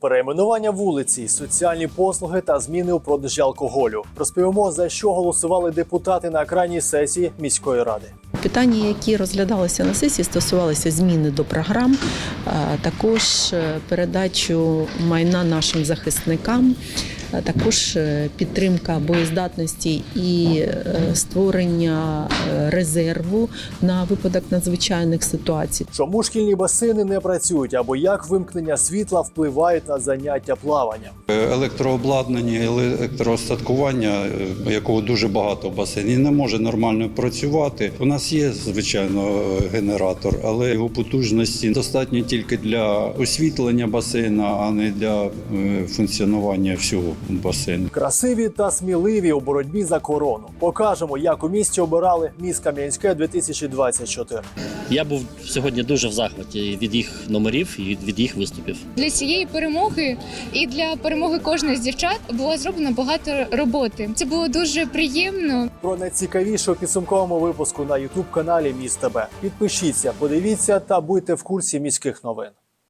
Перейменування вулиці, соціальні послуги та зміни у продажі алкоголю. Розповімо за що голосували депутати на крайній сесії міської ради. Питання, які розглядалися на сесії, стосувалися зміни до програм, а також е, передачу майна нашим захисникам, також е, підтримка боєздатності і е, створення е, резерву на випадок надзвичайних ситуацій. Чому шкільні басейни не працюють або як вимкнення світла впливають на заняття плаванням? Електрообладнання, електроостаткування, е, якого дуже багато в басейні, не може нормально працювати. У нас є, звичайно, генератор, але його потужності достатньо тільки для освітлення басейна, а не для е, функціонування всього басейну. Красиві та сміливі у боротьбі за корону. Покажемо, як у місті обирали міст Кам'янське 2024. Я був сьогодні дуже в захваті від їх номерів і від їх виступів. Для цієї перемоги і для перемоги кожної з дівчат було зроблено багато роботи. Це було дуже приємно. Про найцікавіше у підсумковому випуску на Ютуб каналі Міст ТБ. Підпишіться, подивіться та будьте в курсі міських новин.